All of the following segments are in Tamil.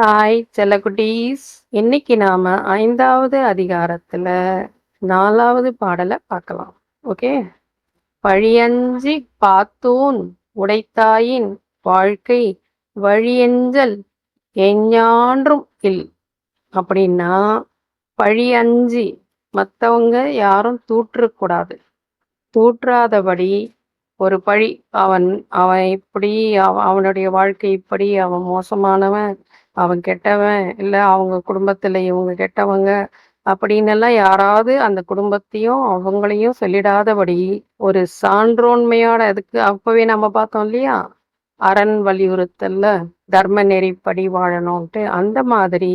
ஹாய் செல்லகுட்டீஸ் இன்னைக்கு நாம ஐந்தாவது அதிகாரத்துல நாலாவது பாடலை பார்க்கலாம். ஓகே? பழியஞ்சி பாத்தூன் உடைத்தாயின் வாழ்க்கை வழியெஞ்சல் எஞ்ஞான்றும் இல். அப்படின்னா பழியஞ்சி மற்றவங்க யாரும் தூற்றக்கூடாது தூற்றாதபடி ஒரு பழி அவன் அவன் இப்படி அவ- அவனுடைய வாழ்க்கை இப்படி அவன் மோசமானவன் அவன் கெட்டவன் இல்லை அவங்க குடும்பத்தில் இவங்க கெட்டவங்க அப்படின்னு எல்லாம் யாராவது அந்த குடும்பத்தையும் அவங்களையும் சொல்லிடாதபடி ஒரு சான்றோன்மையோட அதுக்கு அப்பவே நம்ம பார்த்தோம் இல்லையா? அரண் வலியுறுத்தல்ல தர்ம நெறிப்படி வாழணும்ட்டு அந்த மாதிரி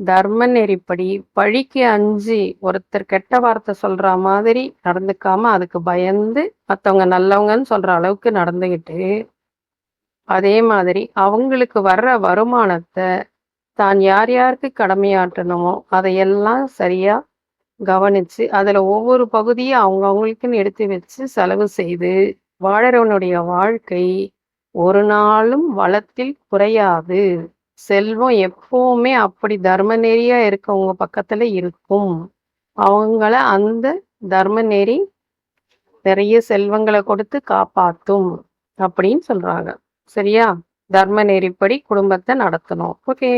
தர்ம நெறிப்படி பழிக்கு அஞ்சு ஒருத்தர் கெட்ட வார்த்தை சொல்ற மாதிரி நடந்துக்காம அதுக்கு பயந்து மற்றவங்க நல்லவங்கன்னு சொல்ற அளவுக்கு நடந்துகிட்டு அதே மாதிரி அவங்களுக்கு வர்ற வருமானத்தை தான் யார் யாருக்கு கடமையாற்றணுமோ அதையெல்லாம் சரியா கவனிச்சு அதுல ஒவ்வொரு பகுதியும் அவங்க அவங்களுக்குன்னு எடுத்து வச்சு செலவு செய்து வாழறவனுடைய வாழ்க்கை ஒரு நாளும் வளத்தில் குறையாது. செல்வம் எப்பவுமே அப்படி தர்ம நெறியா இருக்கவங்க பக்கத்துல இருக்கும். அவங்கள அந்த தர்ம நெறி நிறைய செல்வங்களை கொடுத்து காப்பாத்தும் அப்படின்னு சொல்றாங்க. சரியா? தர்ம நெறிப்படி குடும்பத்தை நடத்தணும். ஓகே.